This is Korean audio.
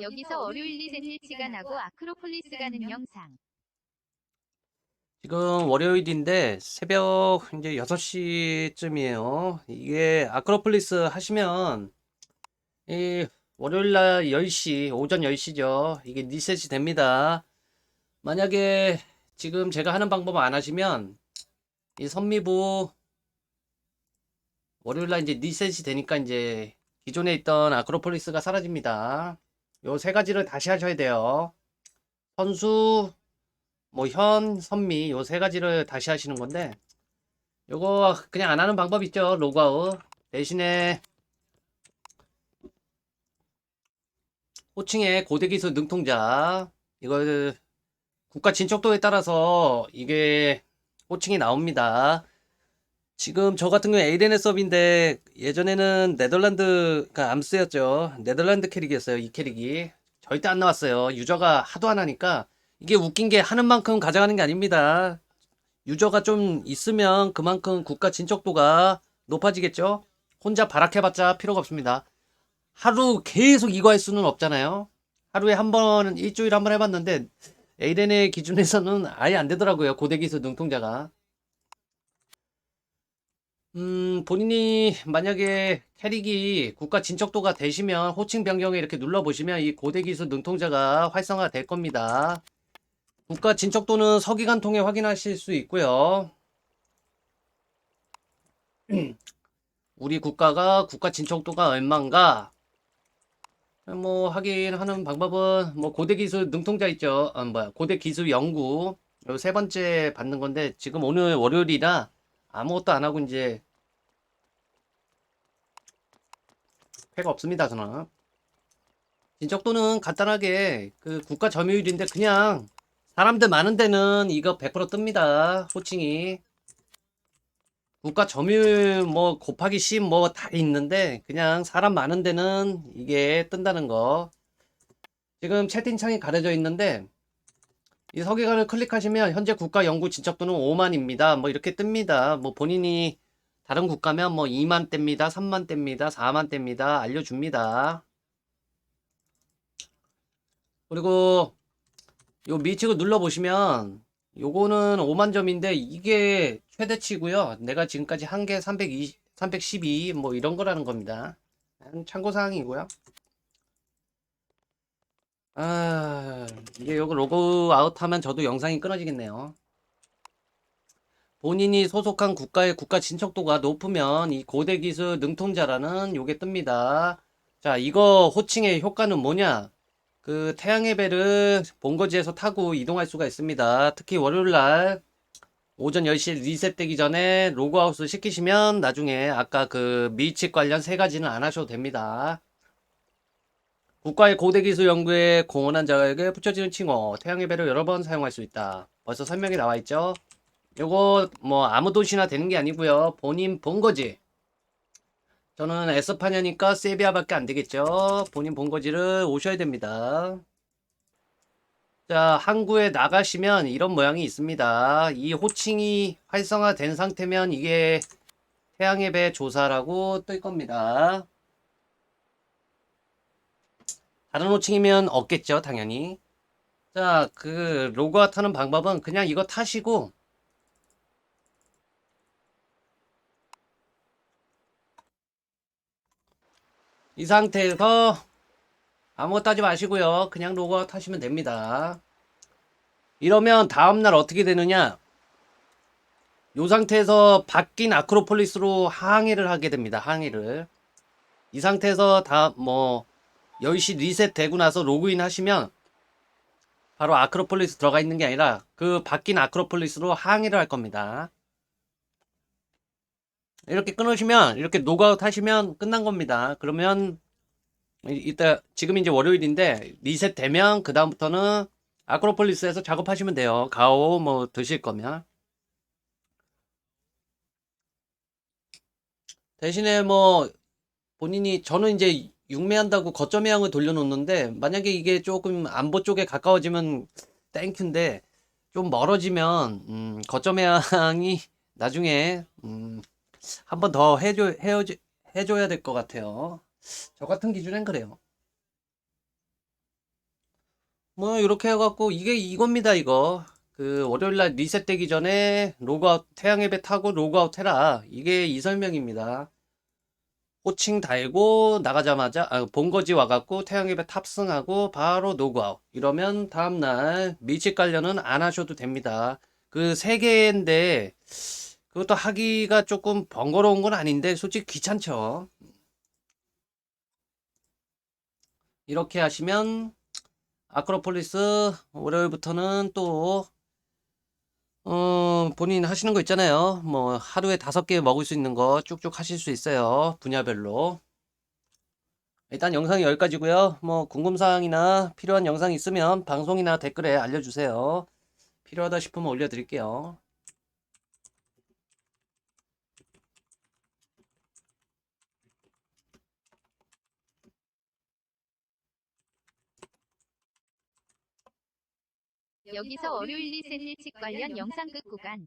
여기서 월요일 리셋일치가 나고 아크로폴리스 가는 영상. 지금 월요일인데 새벽 이제 6시쯤이에요. 이게 아크로폴리스 하시면 이 월요일 날 10시, 오전 10시죠. 이게 리셋이 됩니다. 만약에 지금 제가 하는 방법 안 하시면 이 선미부 월요일 날 이제 리셋이 되니까 이제 기존에 있던 아크로폴리스가 사라집니다. 요 세 가지를 다시 하셔야 돼요. 선수, 뭐 현, 선미 요 세 가지를 다시 하시는 건데 요거 그냥 안 하는 방법 있죠. 로그아웃. 대신에 호칭의 고대기술 능통자 이거 국가 진척도에 따라서 이게 호칭이 나옵니다. 지금 저 같은 경우 에이덴의 서브인데 예전에는 네덜란드가 암스였죠. 네덜란드 캐릭이었어요. 이 캐릭이 절대 안 나왔어요. 유저가 하도 안 하니까 이게 웃긴 게 하는 만큼 가져가는 게 아닙니다. 유저가 좀 있으면 그만큼 국가 진척도가 높아지겠죠? 혼자 발악해봤자 필요가 없습니다. 하루 계속 이거 할 수는 없잖아요. 하루에 한 번, 일주일에 한 번 해봤는데, 에이덴의 기준에서는 아예 안 되더라고요. 고대기술 능통자가. 음, 본인이 만약에 캐릭이 국가 진척도가 되시면 호칭 변경에 이렇게 눌러보시면 이 고대기술 능통자가 활성화 될 겁니다. 국가 진척도는 서기관 통해 확인하실 수 있고요. 우리 국가가 국가 진척도가 얼마인가? 뭐 확인하는 방법은 뭐 고대 기술 능통자 있죠. 아, 뭐야 고대 기술 연구 요세 번째 받는 건데 지금 오늘 월요일이라 아무것도 안 하고 이제 회가 없습니다 저는. 진척도는 간단하게 그 국가 점유율인데 그냥 사람들 많은 데는 이거 100% 뜹니다. 호칭이. 국가 점유율 뭐 곱하기 10 뭐 다 있는데 그냥 사람 많은 데는 이게 뜬다는 거. 지금 채팅창이 가려져 있는데 이 서기관을 클릭하시면 현재 국가 연구 진척도는 5만입니다. 뭐 이렇게 뜹니다. 뭐 본인이 다른 국가면 뭐 2만 대입니다. 3만 대입니다. 4만 대입니다. 알려줍니다. 그리고 요 미측을 눌러보시면 요거는 5만 점인데 이게 최대치고요. 내가 지금까지 한 게 320, 312 뭐 이런 거라는 겁니다. 참고사항이고요. 아, 이게 요거 로그아웃 하면 저도 영상이 끊어지겠네요. 본인이 소속한 국가의 국가 진척도가 높으면 이 고대 기술 능통자라는 요게 뜹니다. 자, 이거 호칭의 효과는 뭐냐? 그 태양의 배를 본거지에서 타고 이동할 수가 있습니다. 특히 월요일 날 오전 10시 리셋되기 전에 로그아웃을 시키시면 나중에 아까 그 밀칙 관련 세 가지는 안 하셔도 됩니다. 국가의 고대 기술 연구에 공헌한 자에게 붙여지는 칭호, 태양의 배를 여러 번 사용할 수 있다. 벌써 설명이 나와 있죠? 요거 뭐 아무 도시나 되는 게 아니고요. 본인 본 거지. 저는 에스파냐니까 세비야밖에 안 되겠죠. 본인 본 거지를 오셔야 됩니다. 자, 항구에 나가시면 이런 모양이 있습니다. 이 호칭이 활성화된 상태면 이게 태양의 배 조사라고 뜰 겁니다. 다른 호칭이면 없겠죠, 당연히. 자, 그 로그아웃 하는 방법은 그냥 이거 타시고 이 상태에서 아무것도 하지 마시고요. 그냥 로그아웃 하시면 됩니다. 이러면 다음날 어떻게 되느냐? 이 상태에서 바뀐 아크로폴리스로 항해를 하게 됩니다. 항해를. 이 상태에서 다 뭐 10시 리셋 되고 나서 로그인 하시면 바로 아크로폴리스 들어가 있는 게 아니라 그 바뀐 아크로폴리스로 항해를 할 겁니다. 이렇게 끊으시면 이렇게 노가웃 하시면 끝난 겁니다. 그러면 이- 이따 지금 이제 월요일인데 리셋 되면 그 다음부터는 아크로폴리스에서 작업하시면 돼요. 가오 뭐 드실 거면 대신에 뭐 본인이 저는 이제 육매한다고 거점 해양을 돌려놓는데 만약에 이게 조금 안보 쪽에 가까워지면 땡큐인데 좀 멀어지면 음, 거점 해양이 나중에 음, 한 번 더 해줘, 해줘, 해줘야 될 것 같아요. 저 같은 기준엔 그래요. 뭐 이렇게 해갖고 이게 이겁니다 이거. 그 월요일날 리셋되기 전에 로그아웃 태양의 배 타고 로그아웃 해라. 이게 이 설명입니다. 호칭 달고 나가자마자 아, 본거지 와갖고 태양의 배 탑승하고 바로 로그아웃. 이러면 다음날 밀집 관련은 안 하셔도 됩니다. 그 세 개인데 그것도 하기가 조금 번거로운 건 아닌데 솔직히 귀찮죠 이렇게 하시면 아크로폴리스 월요일부터는 또 어, 본인 하시는 거 있잖아요. 뭐 하루에 다섯 개 먹을 수 있는 거 쭉쭉 하실 수 있어요. 분야별로. 일단 영상이 여기까지고요. 뭐 궁금사항이나 필요한 영상 있으면 방송이나 댓글에 알려주세요. 필요하다 싶으면 올려드릴게요. 여기서 월요일 리셋 일찍 관련 영상 끝 구간.